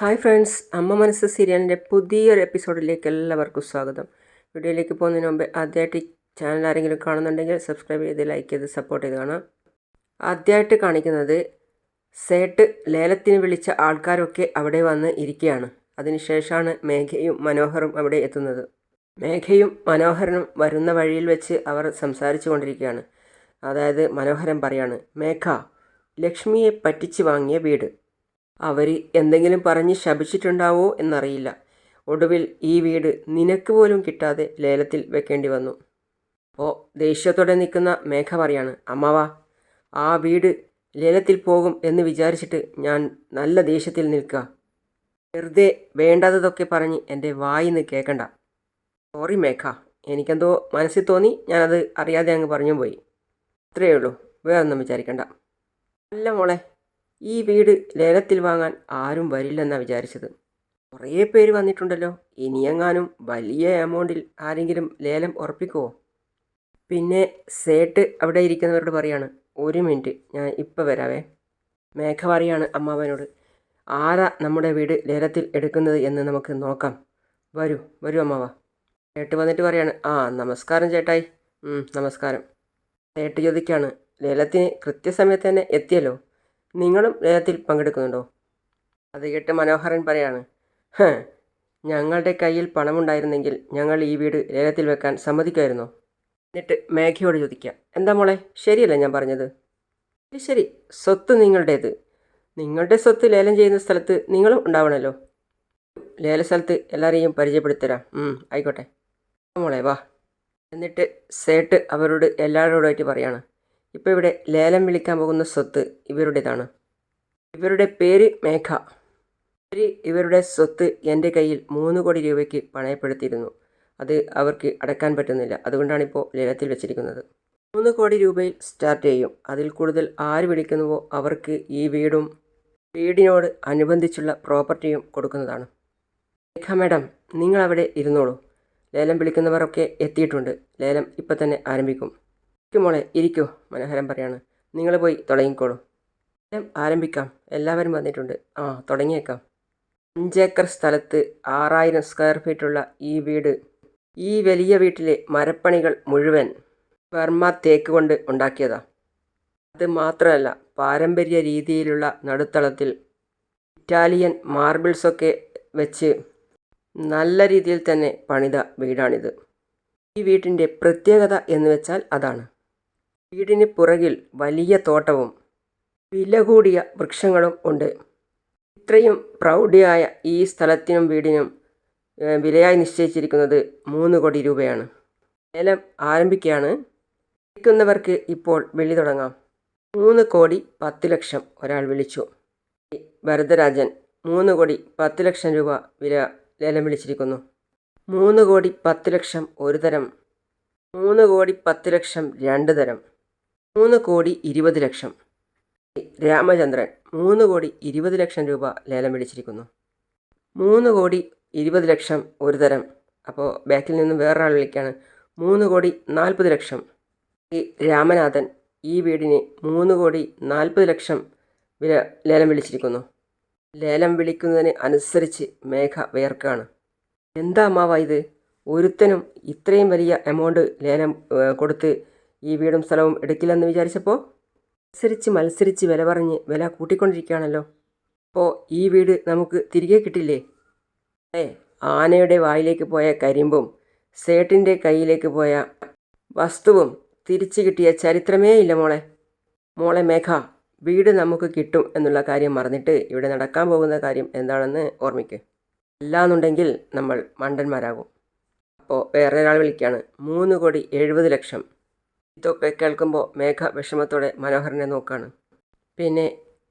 Hi friends അമ്മ മനസ്സ് സീരിയലിന്റെ പുതിയൊരു എപ്പിസോഡിലേക്ക് എല്ലാവർക്കും സ്വാഗതം. വീഡിയോയിലേക്ക് പോകുന്നതിന് മുമ്പ് ആദ്യമായിട്ട് ചാനൽ ആരെങ്കിലും കാണുന്നുണ്ടെങ്കിൽ സബ്സ്ക്രൈബ് ചെയ്ത് ലൈക്ക് ചെയ്ത് സപ്പോർട്ട് ചെയ്ത് കാണാം. ആദ്യമായിട്ട് കാണിക്കുന്നത് സേട്ട് ലേലത്തിന് വിളിച്ച ആൾക്കാരൊക്കെ അവിടെ വന്ന് ഇരിക്കുകയാണ്. അതിനുശേഷമാണ് മേഘയും മനോഹറും അവിടെ എത്തുന്നത്. മേഘയും മനോഹരനും വരുന്ന വഴിയിൽ വെച്ച് അവർ സംസാരിച്ചു കൊണ്ടിരിക്കുകയാണ്. അതായത് മനോഹരൻ പറയാണ് മേഘ ലക്ഷ്മിയെ പറ്റിച്ച് വാങ്ങിയ വീട്. അവർ എന്തെങ്കിലും പറഞ്ഞ് ശപിച്ചിട്ടുണ്ടാവോ എന്നറിയില്ല. ഒടുവിൽ ഈ വീട് നിനക്ക് പോലും കിട്ടാതെ ലേലത്തിൽ വെക്കേണ്ടി വന്നു. ഓ ദേഷ്യത്തോടെ നിൽക്കുന്ന മേഘ പറയാണ് അമ്മവാ. ആ വീട് ലേലത്തിൽ പോകും എന്ന് വിചാരിച്ചിട്ട് ഞാൻ നല്ല ദേഷ്യത്തിൽ നിൽക്കുക വെറുതെ വേണ്ടാത്തതൊക്കെ പറഞ്ഞ് എന്റെ വായിന്ന് കേൾക്കണ്ട സോറി മേഘ എനിക്കെന്തോ മനസ്സിൽ തോന്നി ഞാനത് അറിയാതെ അങ്ങ് പറഞ്ഞു പോയി. അത്രയേ ഉള്ളൂ വേറൊന്നും വിചാരിക്കണ്ട. അല്ല മോളെ ഈ വീട് ലേലത്തിൽ വാങ്ങാൻ ആരും വരില്ലെന്നാണ് വിചാരിച്ചത്. കുറേ പേര് വന്നിട്ടുണ്ടല്ലോ. ഇനിയെങ്ങാനും വലിയ എമൗണ്ടിൽ ആരെങ്കിലും ലേലം ഉറപ്പിക്കുമോ പിന്നെ സേട്ട് അവിടെ ഇരിക്കുന്നവരോട് പറയാണ് ഒരു മിനിറ്റ് ഞാൻ ഇപ്പോൾ വരാവേ. മേഘ പറയാണ് അമ്മാവനോട് ആരാ നമ്മുടെ വീട് ലേലത്തിൽ എടുക്കുന്നത് എന്ന് നമുക്ക് നോക്കാം. വരൂ വരൂ അമ്മാവ. ചേട്ട് വന്നിട്ട് പറയാണ് ആ നമസ്കാരം ചേട്ടായി. നമസ്കാരം. ചേട്ട് ചോദിക്കാണ് ലേലത്തിന് കൃത്യസമയത്ത് തന്നെ എത്തിയല്ലോ? നിങ്ങളും ലേലത്തിൽ പങ്കെടുക്കുന്നുണ്ടോ? അത് കേട്ട് മനോഹരൻ പറയാണ്. ഞങ്ങളുടെ കയ്യിൽ പണമുണ്ടായിരുന്നെങ്കിൽ ഞങ്ങൾ ഈ വീട് ലേലത്തിൽ വെക്കാൻ സമ്മതിക്കുമായിരുന്നോ? എന്നിട്ട് മേഘയോട് ചോദിക്കാം. എന്താ മോളെ ശരിയല്ല ഞാൻ പറഞ്ഞത്? ശരി സ്വത്ത് നിങ്ങളുടേത്. നിങ്ങളുടെ സ്വത്ത് ലേലം ചെയ്യുന്ന സ്ഥലത്ത് നിങ്ങളും ഉണ്ടാവണമല്ലോ ലേല സ്ഥലത്ത് എല്ലാവരെയും പരിചയപ്പെടുത്തരാം. ആയിക്കോട്ടെ. മോളെ വാ. എന്നിട്ട് സേട്ട് അവരോട് എല്ലാവരോടായിട്ട് പറയാണ്. ഇപ്പോൾ ഇവിടെ ലേലം വിളിക്കാൻ പോകുന്ന സ്വത്ത് ഇവരുടേതാണ്. ഇവരുടെ പേര് മേഘ. ഇവർ ഇവരുടെ സ്വത്ത് എന്റെ കയ്യിൽ മൂന്ന് കോടി രൂപയ്ക്ക് പണയപ്പെടുത്തിയിരുന്നു. അത് അവർക്ക് അടക്കാൻ പറ്റുന്നില്ല. അതുകൊണ്ടാണ് ഇപ്പോൾ ലേലത്തിൽ വെച്ചിരിക്കുന്നത്. മൂന്ന് കോടി രൂപയിൽ സ്റ്റാർട്ട് ചെയ്യും. അതിൽ കൂടുതൽ ആര് വിളിക്കുന്നുവോ അവർക്ക് ഈ വീടും വീടിനോട് അനുബന്ധിച്ചുള്ള പ്രോപ്പർട്ടിയും കൊടുക്കുന്നതാണ്. മേഘ മാഡം നിങ്ങൾ അവിടെ ഇരുന്നോളൂ. ലേലം വിളിക്കുന്നവരൊക്കെ എത്തിയിട്ടുണ്ട്. ലേലം ഇപ്പം തന്നെ ആരംഭിക്കും. ഇരിക്കൂ മോളെ ഇരിക്കൂ മനോഹരം പറയാണ്. നിങ്ങൾ പോയി തുടങ്ങിക്കോളൂ. എല്ലാം ആരംഭിക്കാം. എല്ലാവരും വന്നിട്ടുണ്ട്. ആ തുടങ്ങിയേക്കാം. അഞ്ചേക്കർ സ്ഥലത്ത് ആറായിരം സ്ക്വയർ ഫീറ്റുള്ള ഈ വീട് ഈ വലിയ വീട്ടിലെ മരപ്പണികൾ മുഴുവൻ വർമ്മ തേക്ക് കൊണ്ട് ഉണ്ടാക്കിയതാ. അത് മാത്രമല്ല പാരമ്പര്യ രീതിയിലുള്ള നടുത്തളത്തിൽ ഇറ്റാലിയൻ മാർബിൾസൊക്കെ വെച്ച് നല്ല രീതിയിൽ തന്നെ പണിത വീടാണിത്. ഈ വീട്ടിന്റെ പ്രത്യേകത എന്ന് വെച്ചാൽ അതാണ്. വീടിന് പുറകിൽ വലിയ തോട്ടവും വില കൂടിയ വൃക്ഷങ്ങളും ഉണ്ട്. ഇത്രയും പ്രൗഢിയായ ഈ സ്ഥലത്തിനും വീടിനും വിലയായി നിശ്ചയിച്ചിരിക്കുന്നത് മൂന്ന് കോടി രൂപയാണ്. ലേലം ആരംഭിക്കുകയാണ്. വിളിക്കുന്നവർക്ക് ഇപ്പോൾ വിളി തുടങ്ങാം. മൂന്ന് കോടി പത്ത് ലക്ഷം ഒരാൾ വിളിച്ചു. ഭരതരാജൻ മൂന്ന് കോടി പത്ത് ലക്ഷം രൂപ വില ലേലം വിളിച്ചിരിക്കുന്നു. മൂന്ന് കോടി പത്ത് ലക്ഷം ഒരു തരം മൂന്ന് കോടി പത്ത് ലക്ഷം രണ്ട് തരം. മൂന്ന് കോടി ഇരുപത് ലക്ഷം. രാമചന്ദ്രൻ മൂന്ന് കോടി ഇരുപത് ലക്ഷം രൂപ ലേലം വിളിച്ചിരിക്കുന്നു മൂന്ന് കോടി ഇരുപത് ലക്ഷം ഒരു തരം. അപ്പോൾ ബാക്കിൽ നിന്ന് വേറൊരാൾ വിളിക്കുകയാണ് മൂന്ന് കോടി നാൽപ്പത് ലക്ഷം. ഈ രാമനാഥൻ ഈ വീടിന് മൂന്ന് കോടി നാൽപ്പത് ലക്ഷം വില ലേലം വിളിച്ചിരിക്കുന്നു. ലേലം വിളിക്കുന്നതിന് അനുസരിച്ച് മേഘ വേർക്കാണ് എന്താ അമ്മാവ ഇത്? ഒരുത്തനും ഇത്രയും വലിയ എമൗണ്ട് ലേലം കൊടുത്ത് ഈ വീടും സ്ഥലവും എടുക്കില്ലെന്ന് വിചാരിച്ചപ്പോൾ മത്സരിച്ച് മത്സരിച്ച് വില പറഞ്ഞ് വില കൂട്ടിക്കൊണ്ടിരിക്കുകയാണല്ലോ. അപ്പോൾ ഈ വീട് നമുക്ക് തിരികെ കിട്ടില്ലേ? ഏ ആനയുടെ വായിലേക്ക് പോയ കരിമ്പും സേട്ടിന്റെ കയ്യിലേക്ക് പോയ വസ്തുവും തിരിച്ചു കിട്ടിയ ചരിത്രമേ ഇല്ല മോളെ. മോളെ മേഘ വീട് നമുക്ക് കിട്ടും എന്നുള്ള കാര്യം മറന്നിട്ട് ഇവിടെ നടക്കാൻ പോകുന്ന കാര്യം എന്താണെന്ന് ഓർമ്മിക്ക്. അല്ലാന്നുണ്ടെങ്കിൽ നമ്മൾ മണ്ടന്മാരാകും. അപ്പോൾ വേറെ ഒരാൾ വിളിക്കുകയാണ് മൂന്ന് കോടി എഴുപത് ലക്ഷം. ഇതൊക്കെ കേൾക്കുമ്പോൾ മേഘ വിഷമത്തോടെ മനോഹരനെ നോക്കാണ്. പിന്നെ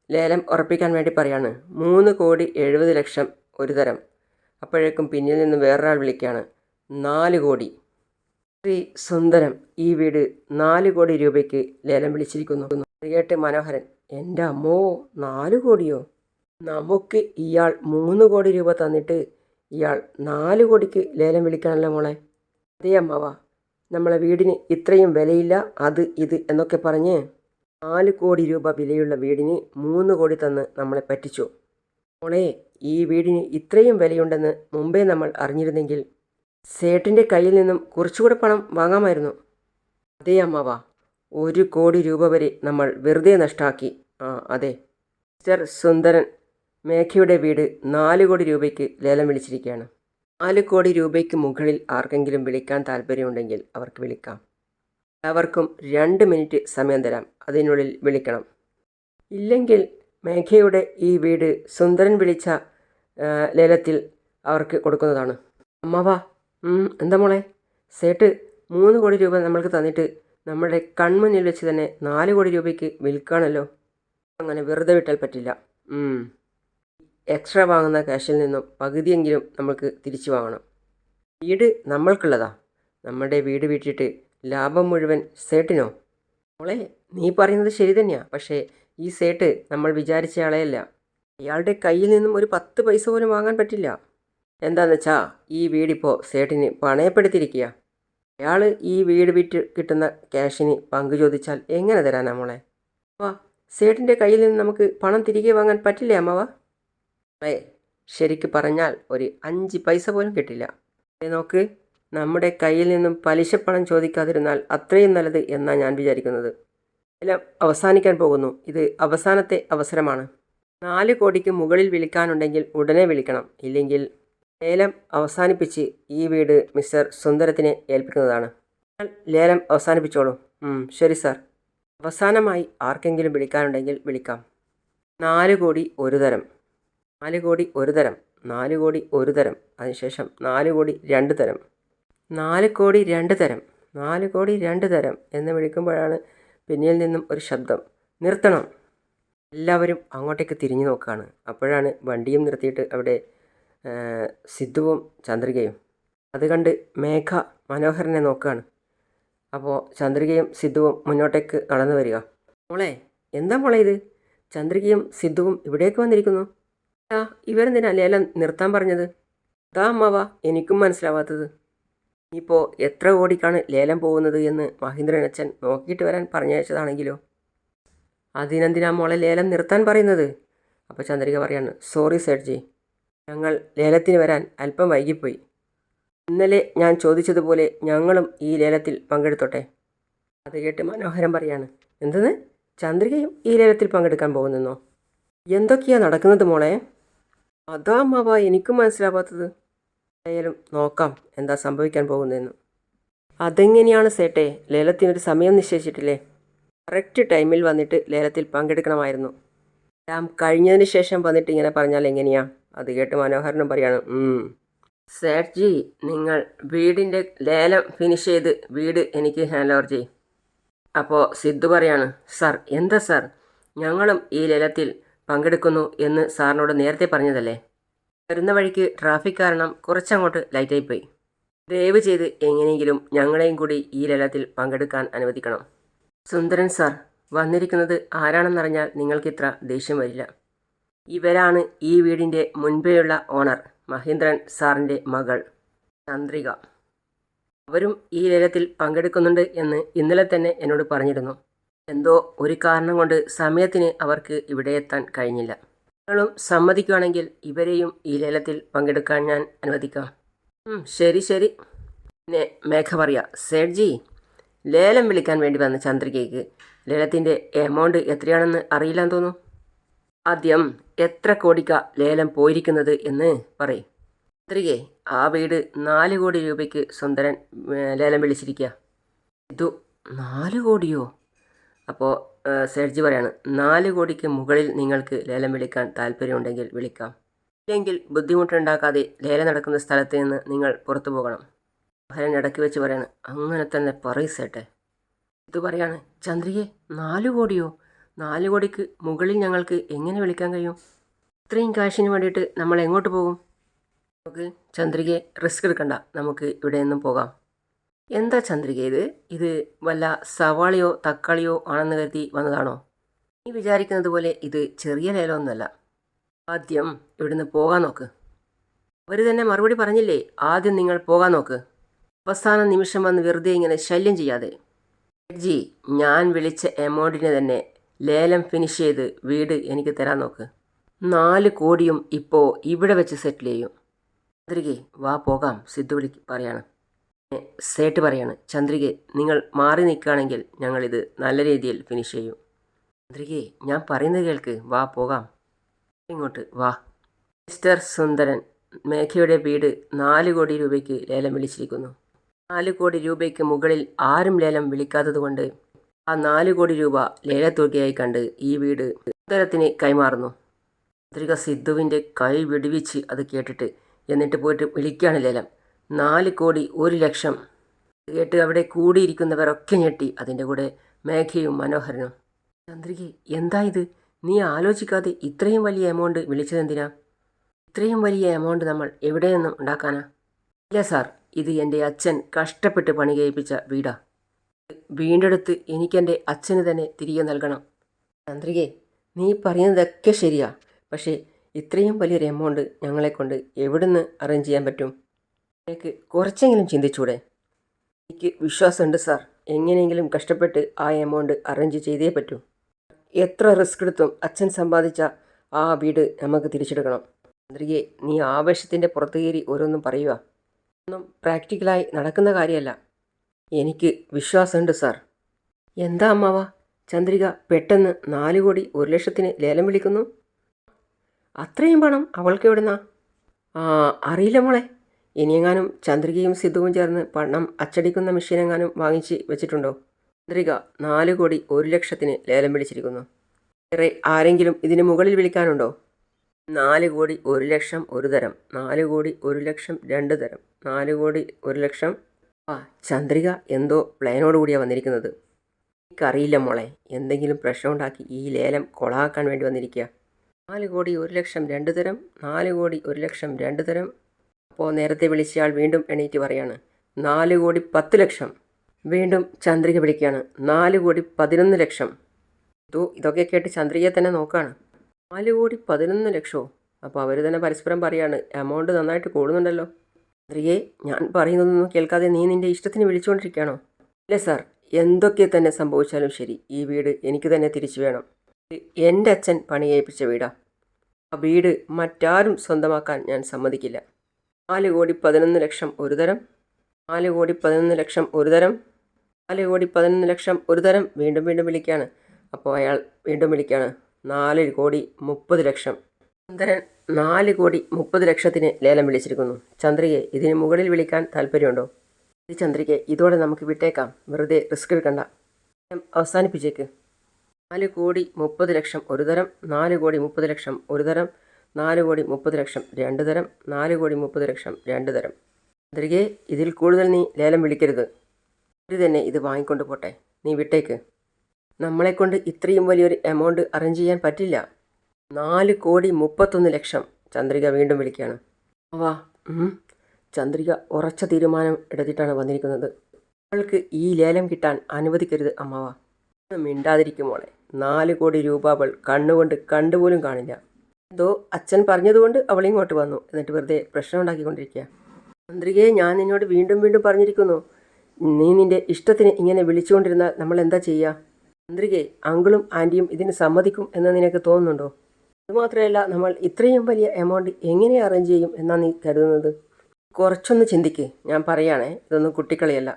ലേലം ഉറപ്പിക്കാൻ വേണ്ടി പറയാണ് മൂന്ന് കോടി എഴുപത് ലക്ഷം ഒരു തരം. അപ്പോഴേക്കും പിന്നിൽ നിന്ന് വേറൊരാൾ വിളിക്കുകയാണ് നാല് കോടി. ശ്രീ സുന്ദരം ഈ വീട് നാല് കോടി രൂപയ്ക്ക് ലേലം വിളിച്ചിരിക്കുന്നു. കേട്ട് മനോഹരൻ എന്റെ അമ്മോ നാല് കോടിയോ? നമുക്ക് ഇയാൾ മൂന്ന് കോടി രൂപ തന്നിട്ട് ഇയാൾ നാല് കോടിക്ക് ലേലം വിളിക്കാനല്ല മോളെ? അതേ അമ്മവാ. നമ്മളെ വീടിന് ഇത്രയും വിലയില്ല അത് ഇത് എന്നൊക്കെ പറഞ്ഞ് നാല് കോടി രൂപ വിലയുള്ള വീടിന് മൂന്ന് കോടി തന്ന് നമ്മളെ പറ്റിച്ചു. മോളെ ഈ വീടിന് ഇത്രയും വിലയുണ്ടെന്ന് മുമ്പേ നമ്മൾ അറിഞ്ഞിരുന്നെങ്കിൽ സേട്ടിന്റെ കയ്യിൽ നിന്നും കുറച്ചുകൂടെ പണം വാങ്ങാമായിരുന്നു. അതെ അമ്മാവ ഒരു കോടി രൂപ വരെ നമ്മൾ വെറുതെ നഷ്ടാക്കി. ആ അതെ. മിസ്റ്റർ സുന്ദരൻ മേഘയുടെ വീട് നാല് കോടി രൂപയ്ക്ക് ലേലം വിളിച്ചിരിക്കുകയാണ്. നാല് കോടി രൂപയ്ക്ക് മുകളിൽ ആർക്കെങ്കിലും വിളിക്കാൻ താല്പര്യമുണ്ടെങ്കിൽ അവർക്ക് വിളിക്കാം. അവർക്കും രണ്ട് മിനിറ്റ് സമയം തരാം. അതിനുള്ളിൽ വിളിക്കണം. ഇല്ലെങ്കിൽ മേഘയുടെ ഈ വീട് സുന്ദരൻ വിളിച്ച ലേലത്തിൽ അവർക്ക് കൊടുക്കുന്നതാണ്. അമ്മവാ എന്താ മോളെ? സേട്ട് മൂന്ന് കോടി രൂപ നമ്മൾക്ക് തന്നിട്ട് നമ്മുടെ കൺമുന്നിൽ വെച്ച് തന്നെ നാല് കോടി രൂപയ്ക്ക് വിൽക്കുകയാണല്ലോ അങ്ങനെ വെറുതെ വിട്ടാൽ പറ്റില്ല. എക്സ്ട്രാ വാങ്ങുന്ന ക്യാഷിൽ നിന്നും പകുതിയെങ്കിലും നമ്മൾക്ക് തിരിച്ചു വാങ്ങണം. വീട് നമ്മൾക്കുള്ളതാ. നമ്മുടെ വീട് വീട്ടിട്ട് ലാഭം മുഴുവൻ സേട്ടിനോ? മോളെ നീ പറയുന്നത് ശരി തന്നെയാ. പക്ഷേ ഈ സേട്ട് നമ്മൾ വിചാരിച്ച ആളെയല്ല അയാളുടെ കയ്യിൽ നിന്നും ഒരു പത്ത് പൈസ പോലും വാങ്ങാൻ പറ്റില്ല. എന്താന്ന് വെച്ചാ ഈ വീടിപ്പോൾ സേട്ടിന് പണയപ്പെടുത്തിയിരിക്കുക അയാൾ ഈ വീട് വിറ്റ് കിട്ടുന്ന ക്യാഷിന് പങ്ക് ചോദിച്ചാൽ എങ്ങനെ തരാനാ മോളെ? വാ സേട്ടിന്റെ കയ്യിൽ നിന്ന് നമുക്ക് പണം തിരികെ വാങ്ങാൻ പറ്റില്ലേ അമ്മവ? ശരിക്ക് പറഞ്ഞാൽ ഒരു അഞ്ച് പൈസ പോലും കിട്ടില്ല. നോക്ക് നമ്മുടെ കയ്യിൽ നിന്നും പലിശപ്പണം ചോദിക്കാതിരുന്നാൽ അത്രയും നല്ലത് എന്നാണ് ഞാൻ വിചാരിക്കുന്നത്. എല്ലാം അവസാനിക്കാൻ പോകുന്നു. ഇത് അവസാനത്തെ അവസരമാണ്. നാല് കോടിക്ക് മുകളിൽ വിളിക്കാനുണ്ടെങ്കിൽ ഉടനെ വിളിക്കണം. ഇല്ലെങ്കിൽ ലേലം അവസാനിപ്പിച്ച് ഈ വീട് മിസ്റ്റർ സുന്ദരത്തിനെ ഏൽപ്പിക്കുന്നതാണ്. ലേലം അവസാനിപ്പിച്ചോളൂ. ശരി സാർ. അവസാനമായി ആർക്കെങ്കിലും വിളിക്കാനുണ്ടെങ്കിൽ വിളിക്കാം. നാല് കോടി ഒരു തരം. നാല് കോടി ഒരു തരം നാല് കോടി ഒരു തരം അതിനുശേഷം നാല് കോടി രണ്ട് തരം. നാല് കോടി രണ്ട് തരം നാല് കോടി രണ്ട് തരം എന്ന് വിളിക്കുമ്പോഴാണ് പിന്നിൽ നിന്നും ഒരു ശബ്ദം നിർത്തണം. എല്ലാവരും അങ്ങോട്ടേക്ക് തിരിഞ്ഞു നോക്കുകയാണ്. അപ്പോഴാണ് വണ്ടിയും നിർത്തിയിട്ട് അവിടെ സിദ്ധുവും ചന്ദ്രികയും. അത് കണ്ട് മേഘ മനോഹരനെ നോക്കുകയാണ്. അപ്പോൾ ചന്ദ്രികയും സിദ്ധുവും മുന്നോട്ടേക്ക് നടന്നു വരിക. മോളെ എന്താ മോളെ ഇത്? ചന്ദ്രികയും സിദ്ധുവും ഇവിടേക്ക് വന്നിരിക്കുന്നു. ആ ഇവരെന്തിനാ ലേലം നിർത്താൻ പറഞ്ഞത്? അതാ അമ്മാവാ എനിക്കും മനസ്സിലാവാത്തത്. ഇപ്പോൾ എത്ര കോടിക്കാണ് ലേലം പോകുന്നത് എന്ന് മഹേന്ദ്രൻ അച്ഛൻ നോക്കിയിട്ട് വരാൻ പറഞ്ഞയച്ചതാണെങ്കിലോ? അതിനെന്തിനാ മോളെ ലേലം നിർത്താൻ പറയുന്നത്? അപ്പോൾ ചന്ദ്രിക പറയാണ് സോറി സെഡ്ജി ഞങ്ങൾ ലേലത്തിന് വരാൻ അല്പം വൈകിപ്പോയി. ഇന്നലെ ഞാൻ ചോദിച്ചതുപോലെ ഞങ്ങളും ഈ ലേലത്തിൽ പങ്കെടുത്തോട്ടെ? അത് കേട്ട് മനോഹരം പറയാണ് എന്തെന്ന്? ചന്ദ്രികയും ഈ ലേലത്തിൽ പങ്കെടുക്കാൻ പോകുന്നെന്നോ? എന്തൊക്കെയാണ് നടക്കുന്നത് മോളെ? അതാ അമ്മാവ എനിക്കും മനസ്സിലാവാത്തത്. ഏതായാലും നോക്കാം എന്താ സംഭവിക്കാൻ പോകുന്നതെന്ന്. അതെങ്ങനെയാണ് സേട്ടെ ലേലത്തിനൊരു സമയം നിശ്ചയിച്ചിട്ടില്ലേ? കറക്റ്റ് ടൈമിൽ വന്നിട്ട് ലേലത്തിൽ പങ്കെടുക്കണമായിരുന്നു. എല്ലാം കഴിഞ്ഞതിന് ശേഷം വന്നിട്ട് ഇങ്ങനെ പറഞ്ഞാൽ എങ്ങനെയാ? അത് കേട്ട് മനോഹരനും പറയാണ് സേട്ട് ജി നിങ്ങൾ വീടിന്റെ ലേലം ഫിനിഷ് ചെയ്ത് വീട് എനിക്ക് ഹാൻഡ് ഓവർ ചെയ്യും. അപ്പോൾ സിദ്ധു പറയാണ് സാർ എന്താ സർ? ഞങ്ങളും ഈ ലേലത്തിൽ പങ്കെടുക്കുന്നു എന്ന് സാറിനോട് നേരത്തെ പറഞ്ഞതല്ലേ? വരുന്ന വഴിക്ക് ട്രാഫിക് കാരണം കുറച്ചങ്ങോട്ട് ലൈറ്റായിപ്പോയി. ദയവ് ചെയ്ത് എങ്ങനെയെങ്കിലും ഞങ്ങളെയും കൂടി ഈ ലലത്തിൽ പങ്കെടുക്കാൻ അനുവദിക്കണം. സുന്ദരൻ സാർ വന്നിരിക്കുന്നത് ആരാണെന്നറിഞ്ഞാൽ നിങ്ങൾക്കിത്ര ദേഷ്യം വരില്ല. ഇവരാണ് ഈ വീടിന്റെ മുൻപേയുള്ള ഓണർ മഹേന്ദ്രൻ സാറിന്റെ മകൾ ചന്ദ്രിക. അവരും ഈ ലലത്തിൽ പങ്കെടുക്കുന്നുണ്ട് എന്ന് ഇന്നലെ തന്നെ എന്നോട് പറഞ്ഞിരുന്നു. എന്തോ ഒരു കാരണം കൊണ്ട് സമയത്തിന് അവർക്ക് ഇവിടെ എത്താൻ കഴിഞ്ഞില്ല. നിങ്ങളും സമ്മതിക്കുകയാണെങ്കിൽ ഇവരെയും ഈ ലേലത്തിൽ പങ്കെടുക്കാൻ ഞാൻ അനുവദിക്കാം. ശരി ശരി. പിന്നെ മേഘ പറയാ സേഡ്ജി ലേലം വിളിക്കാൻ വേണ്ടി വന്ന ചന്ദ്രികയ്ക്ക് ലേലത്തിന്റെ എമൗണ്ട് എത്രയാണെന്ന് അറിയില്ലാന്ന് തോന്നുന്നു. ആദ്യം എത്ര കോടിക്ക ലേലം പോയിരിക്കുന്നത് എന്ന് പറയും. ചന്ദ്രികെ ആ വീട് നാല് കോടി രൂപയ്ക്ക് സുന്ദരൻ ലേലം വിളിച്ചിരിക്കുക ഇതു നാല് കോടിയോ? അപ്പോൾ സെർജി പറയാണ് നാല് കോടിക്ക് മുകളിൽ നിങ്ങൾക്ക് ലേലം വിളിക്കാൻ താല്പര്യമുണ്ടെങ്കിൽ വിളിക്കാം. ഇല്ലെങ്കിൽ ബുദ്ധിമുട്ടുണ്ടാക്കാതെ ലേലം നടക്കുന്ന സ്ഥലത്ത് നിന്ന് നിങ്ങൾ പുറത്തു പോകണം. ഭരൻ ഇടയ്ക്ക് വെച്ച് പറയാണ് അങ്ങനെ തന്നെ പറയസേട്ടെ ഇത് പറയാണ് ചന്ദ്രികെ നാല് കോടിയോ? നാല് കോടിക്ക് മുകളിൽ ഞങ്ങൾക്ക് എങ്ങനെ വിളിക്കാൻ കഴിയും? ഇത്രയും കാശിന് വേണ്ടിയിട്ട് നമ്മൾ എങ്ങോട്ട് പോകും? നമുക്ക് ചന്ദ്രികയെ റിസ്ക് എടുക്കണ്ട നമുക്ക് ഇവിടെ നിന്നും പോകാം. എന്താ ചന്ദ്രിക ഇത്? ഇത് വല്ല സവാളയോ തക്കാളിയോ ആണെന്ന് കരുതി വന്നതാണോ? നീ വിചാരിക്കുന്നത് പോലെ ഇത് ചെറിയ ലേലമൊന്നുമല്ല ആദ്യം ഇവിടുന്ന് പോകാൻ നോക്ക്. അവർ തന്നെ മറുപടി പറഞ്ഞില്ലേ ആദ്യം നിങ്ങൾ പോകാൻ നോക്ക്. അവസാന നിമിഷം വന്ന് വെറുതെ ഇങ്ങനെ ശല്യം ചെയ്യാതെ. ജി ഞാൻ വിളിച്ച എമൗണ്ടിനെ തന്നെ ലേലം ഫിനിഷ് ചെയ്ത് വീട് എനിക്ക് തരാൻ നോക്ക്. നാല് കോടിയും ഇപ്പോൾ ഇവിടെ വെച്ച് സെറ്റിൽ ചെയ്യും. ചന്ദ്രികെ വാ പോകാം. സിദ്ധു വിളിക്ക് പറയാണ്. സേട്ട് പറയാണ് ചന്ദ്രികെ നിങ്ങൾ മാറി നിൽക്കുകയാണെങ്കിൽ ഞങ്ങളിത് നല്ല രീതിയിൽ ഫിനിഷ് ചെയ്യും. ചന്ദ്രികെ ഞാൻ പറയുന്നത് കേൾക്ക് വാ പോകാം. ഇങ്ങോട്ട് വാ. മിസ്റ്റർ സുന്ദരൻ മേഘയുടെ വീട് നാല് കോടി രൂപയ്ക്ക് ലേലം വിളിച്ചിരിക്കുന്നു. നാല് കോടി രൂപയ്ക്ക് മുകളിൽ ആരും ലേലം വിളിക്കാത്തതുകൊണ്ട് ആ നാല് കോടി രൂപ ലേലത്തുകയായി കണ്ട് ഈ വീട് സുന്ദരത്തിന് കൈമാറുന്നു. ചന്ദ്രിക സിദ്ധുവിന്റെ കൈ വിടുവിച്ച് അത് കേട്ടിട്ട് എന്നിട്ട് പോയിട്ട് വിളിക്കുകയാണ് ലേലം. നാല് കോടി ഒരു ലക്ഷം. കേട്ട് അവിടെ കൂടിയിരിക്കുന്നവരൊക്കെ ഞെട്ടി. അതിന്റെ കൂടെ മേഘയും മനോഹരനും. ചന്ദ്രികെ എന്താ ഇത്? നീ ആലോചിക്കാതെ ഇത്രയും വലിയ എമൗണ്ട് വിളിച്ചതെന്തിനാ? ഇത്രയും വലിയ എമൗണ്ട് നമ്മൾ എവിടെ നിന്നും ഉണ്ടാക്കാനാ? ഇല്ല സാർ ഇത് എന്റെ അച്ഛൻ കഷ്ടപ്പെട്ട് പണി കഴിപ്പിച്ച വീടാ. വീണ്ടെടുത്ത് എനിക്കെന്റെ അച്ഛന് തന്നെ തിരികെ നൽകണം. ചന്ദ്രികെ നീ പറയുന്നതൊക്കെ ശരിയാ. പക്ഷേ ഇത്രയും വലിയൊരു എമൗണ്ട് ഞങ്ങളെക്കൊണ്ട് എവിടുന്ന് അറേഞ്ച് ചെയ്യാൻ പറ്റും? എനിക്ക് കുറച്ചെങ്കിലും ചിന്തിച്ചൂടെ? എനിക്ക് വിശ്വാസമുണ്ട് സാർ. എങ്ങനെയെങ്കിലും കഷ്ടപ്പെട്ട് ആ എമൗണ്ട് അറേഞ്ച് ചെയ്തേ പറ്റൂ. എത്ര റിസ്ക് എടുത്തും അച്ഛൻ സമ്പാദിച്ച ആ വീട് നമുക്ക് തിരിച്ചെടുക്കണം. മന്ത്രിയെ നീ ആവേശത്തിന്റെ പുറത്തു കയറി ഓരോന്നും പറയുക. ഒന്നും പ്രാക്ടിക്കലായി നടക്കുന്ന കാര്യമല്ല. എനിക്ക് വിശ്വാസമുണ്ട് സാർ. എന്താ അമ്മാവ? ചന്ദ്രിക പെട്ടെന്ന് നാല് കോടി ഒരു ലക്ഷത്തിന് ലേലം വിളിക്കുന്നു. അത്രയും പണം അവൾക്ക് എവിടുന്നാ? ആ അറിയില്ല മോളെ. ഇനിയെങ്ങാനും ചന്ദ്രികയും സിദ്ധുവും ചേർന്ന് പണം അച്ചടിക്കുന്ന മെഷീനെങ്ങാനും വാങ്ങിച്ച് വെച്ചിട്ടുണ്ടോ? ചന്ദ്രിക നാല് കോടി ഒരു ലക്ഷത്തിന് ലേലം വിളിച്ചിരിക്കുന്നു വേറെ ആരെങ്കിലും ഇതിന് മുകളിൽ വിളിക്കാനുണ്ടോ? നാല് കോടി ഒരു ലക്ഷം ഒരു തരം. നാല് കോടി ഒരു ലക്ഷം രണ്ട് തരം. നാല് കോടി ഒരു ലക്ഷം. ആ ചന്ദ്രിക എന്തോ പ്ലാനോട് കൂടിയാണ് വന്നിരിക്കുന്നത്. എനിക്കറിയില്ല മോളെ എന്തെങ്കിലും പ്രശ്നം ഉണ്ടാക്കി ഈ ലേലം കൊളാക്കാൻ വേണ്ടി വന്നിരിക്കുക നാല് കോടി ഒരു ലക്ഷം രണ്ട് തരം. നാല് കോടി ഒരു ലക്ഷം രണ്ട് തരം. അപ്പോൾ നേരത്തെ വിളിച്ചയാൾ വീണ്ടും എണീറ്റ് പറയാണ് നാല് കോടി പത്ത് ലക്ഷം. വീണ്ടും ചന്ദ്രിക വിളിക്കുകയാണ് നാല് കോടി പതിനൊന്ന് ലക്ഷം. ഇതോ ഇതൊക്കെ കേട്ട് ചന്ദ്രികയെ തന്നെ നോക്കാണ്. നാല് കോടി പതിനൊന്ന് ലക്ഷമോ അപ്പോൾ അവർ തന്നെ പരസ്പരം പറയാണ് എമൗണ്ട് നന്നായിട്ട് കൂടുന്നുണ്ടല്ലോ. ചന്ദ്രികയെ ഞാൻ പറയുന്നതൊന്നും കേൾക്കാതെ നീ നിന്റെ ഇഷ്ടത്തിന് വിളിച്ചുകൊണ്ടിരിക്കുകയാണോ ഇല്ല സാർ എന്തൊക്കെ തന്നെ സംഭവിച്ചാലും ശരി ഈ വീട് എനിക്ക് തന്നെ തിരിച്ചു വേണം. എന്റെ അച്ഛൻ പണി കഴിപ്പിച്ച വീടാ. ആ വീട് മറ്റാരും സ്വന്തമാക്കാൻ ഞാൻ സമ്മതിക്കില്ല. നാല് കോടി പതിനൊന്ന് ലക്ഷം ഒരു തരം. നാല് കോടി പതിനൊന്ന് ലക്ഷം ഒരു തരം. നാല് കോടി പതിനൊന്ന് ലക്ഷം ഒരു തരം. വീണ്ടും വീണ്ടും വിളിക്കുകയാണ് അപ്പോൾ അയാൾ വീണ്ടും വിളിക്കുകയാണ് നാല് കോടി മുപ്പത് ലക്ഷം. ചന്ദ്രൻ നാല് കോടി മുപ്പത് ലക്ഷത്തിന് ലേലം വിളിച്ചിരിക്കുന്നു. ചന്ദ്രികയെ ഇതിന് മുകളിൽ വിളിക്കാൻ താല്പര്യമുണ്ടോ? ഇത് ചന്ദ്രികയെ ഇതോടെ നമുക്ക് വിട്ടേക്കാം. വെറുതെ റിസ്ക് എടുക്കണ്ട. അവസാനിപ്പിച്ചേക്ക്. നാല് കോടി മുപ്പത് ലക്ഷം ഒരു തരം. നാല് കോടി മുപ്പത് ലക്ഷം ഒരു തരം. നാല് കോടി മുപ്പത് ലക്ഷം രണ്ട് തരം നാല് കോടി മുപ്പത് ലക്ഷം രണ്ട് തരം. അതിരികെ ഇതിൽ കൂടുതൽ നീ ലേലം വിളിക്കരുത്. ഇവർ തന്നെ ഇത് വാങ്ങിക്കൊണ്ട് പോട്ടെ. നീ വിട്ടേക്ക്. നമ്മളെക്കൊണ്ട് ഇത്രയും വലിയൊരു എമൗണ്ട് അറേഞ്ച് ചെയ്യാൻ പറ്റില്ല. നാല് കോടി മുപ്പത്തൊന്ന് ലക്ഷം. ചന്ദ്രിക വീണ്ടും വിളിക്കുകയാണ്. വാ ചന്ദ്രിക ഉറച്ച തീരുമാനം എടുത്തിട്ടാണ് വന്നിരിക്കുന്നത്. അവൾക്ക് ഈ ലേലം കിട്ടാൻ അനുവദിക്കരുത് അമ്മാവ. മിണ്ടാതിരിക്കും മോളെ. നാല് കോടി രൂപ അവൾ കണ്ണുകൊണ്ട് കണ്ടുപോലും കാണില്ല. എന്തോ അച്ഛൻ പറഞ്ഞതുകൊണ്ട് അവൾ ഇങ്ങോട്ട് വന്നു. എന്നിട്ട് വെറുതെ പ്രശ്നം ഉണ്ടാക്കിക്കൊണ്ടിരിക്കുക. ചന്ദ്രികയെ ഞാൻ നിന്നോട് വീണ്ടും വീണ്ടും പറഞ്ഞിരിക്കുന്നു. നീ നിന്റെ ഇഷ്ടത്തിന് ഇങ്ങനെ വിളിച്ചുകൊണ്ടിരുന്നാൽ നമ്മൾ എന്താ ചെയ്യുക മന്ത്രികെ അങ്കിളും ആന്റിയും ഇതിന് സമ്മതിക്കും എന്ന് നിനക്ക് തോന്നുന്നുണ്ടോ? അതുമാത്രമല്ല നമ്മൾ ഇത്രയും വലിയ എമൗണ്ട് എങ്ങനെ അറേഞ്ച് ചെയ്യും എന്നാണ് നീ കരുതുന്നത്? കുറച്ചൊന്ന് ചിന്തിക്ക്. ഞാൻ പറയുകയാണേ ഇതൊന്നും കുട്ടിക്കളിയല്ല.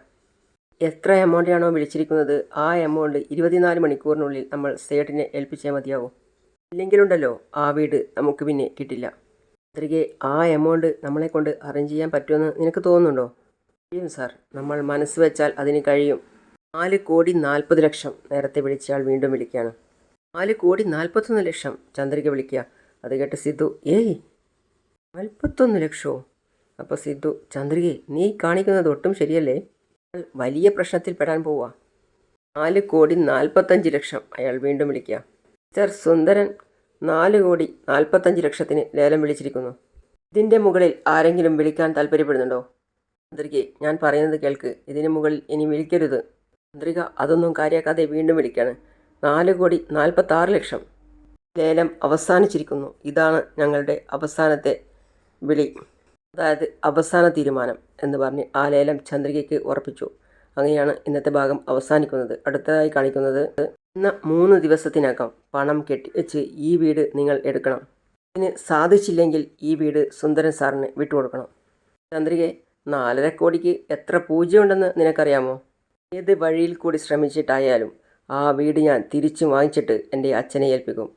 എത്ര എമൗണ്ടാണോ വിളിച്ചിരിക്കുന്നത്? ആ എമൗണ്ട് ഇരുപത്തിനാല് മണിക്കൂറിനുള്ളിൽ നമ്മൾ സേട്ടിനെ ഏൽപ്പിച്ചേ മതിയാവും. ഇല്ലെങ്കിലുണ്ടല്ലോ ആ വീട് നമുക്ക് പിന്നെ കിട്ടില്ല. തിരികെ ആ എമൗണ്ട് നമ്മളെ കൊണ്ട് അറേഞ്ച് ചെയ്യാൻ പറ്റുമെന്ന് നിനക്ക് തോന്നുന്നുണ്ടോ? കഴിയും സാർ നമ്മൾ മനസ്സ് വെച്ചാൽ അതിന് കഴിയും. നാല് കോടി നാൽപ്പത് ലക്ഷം നേരത്തെ വിളിച്ചയാൾ വീണ്ടും വിളിക്കുകയാണ്. നാല് കോടി നാൽപ്പത്തൊന്ന് ലക്ഷം ചന്ദ്രിക വിളിക്കുക. അത് കേട്ട് സിദ്ധു ഏയ് നാൽപ്പത്തൊന്ന് ലക്ഷമോ അപ്പോൾ സിദ്ധു ചന്ദ്രികയെ നീ കാണിക്കുന്നത് ഒട്ടും ശരിയല്ലേ? വലിയ പ്രശ്നത്തിൽ പെടാൻ പോവുക നാല് കോടി നാൽപ്പത്തഞ്ച് ലക്ഷം അയാൾ വീണ്ടും വിളിക്കുക. മിസ്റ്റർ സുന്ദരൻ നാല് കോടി നാൽപ്പത്തഞ്ച് ലക്ഷത്തിന് ലേലം വിളിച്ചിരിക്കുന്നു. ഇതിന്റെ മുകളിൽ ആരെങ്കിലും വിളിക്കാൻ താല്പര്യപ്പെടുന്നുണ്ടോ? ചന്ദ്രികയെ ഞാൻ പറയുന്നത് കേൾക്ക്. ഇതിന് മുകളിൽ ഇനി വിളിക്കരുത്. ചന്ദ്രിക അതൊന്നും കാര്യാക്കാതെ വീണ്ടും വിളിക്കുകയാണ് നാല് കോടി നാൽപ്പത്താറ് ലക്ഷം. ലേലം അവസാനിച്ചിരിക്കുന്നു. ഇതാണ് ഞങ്ങളുടെ അവസാനത്തെ വിളി. അതായത് അവസാന തീരുമാനം എന്ന് പറഞ്ഞ് ആ ലേലം ചന്ദ്രികയ്ക്ക് ഉറപ്പിച്ചു. അങ്ങനെയാണ് ഇന്നത്തെ ഭാഗം അവസാനിക്കുന്നത്. അടുത്തതായി കാണിക്കുന്നത് ഇന്ന് മൂന്ന് ദിവസത്തിനകം പണം കെട്ടിവെച്ച് ഈ വീട് നിങ്ങൾ എടുക്കണം. ഇതിന് സാധിച്ചില്ലെങ്കിൽ ഈ വീട് സുന്ദരൻ സാറിന് വിട്ടുകൊടുക്കണം. ചന്ദ്രികെ നാലര കോടിക്ക് എത്ര പൂജ്യമുണ്ടെന്ന് നിനക്കറിയാമോ? ഏത് വഴിയിൽ കൂടി ശ്രമിച്ചിട്ടായാലും ആ വീട് ഞാൻ തിരിച്ചു വാങ്ങിച്ചിട്ട് എന്റെ അച്ഛനെ ഏൽപ്പിക്കും.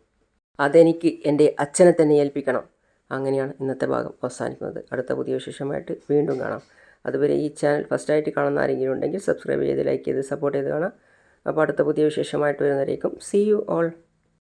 അതെനിക്ക് എന്റെ അച്ഛനെ തന്നെ ഏൽപ്പിക്കണം. അങ്ങനെയാണ് ഇന്നത്തെ ഭാഗം അവസാനിക്കുന്നത്. അടുത്ത പുതിയ വിശേഷമായിട്ട് വീണ്ടും കാണാം. അതുവരെ ഈ ചാനൽ ഫസ്റ്റായിട്ട് കാണുന്ന ആരെങ്കിലും ഉണ്ടെങ്കിൽ സബ്സ്ക്രൈബ് ചെയ്ത് ലൈക്ക് ചെയ്ത് സപ്പോർട്ട് ചെയ്ത് കാണാം. അപ്പോൾ അടുത്ത പുതിയ വിശേഷമായിട്ട് വരുന്നതായിരിക്കും. C you all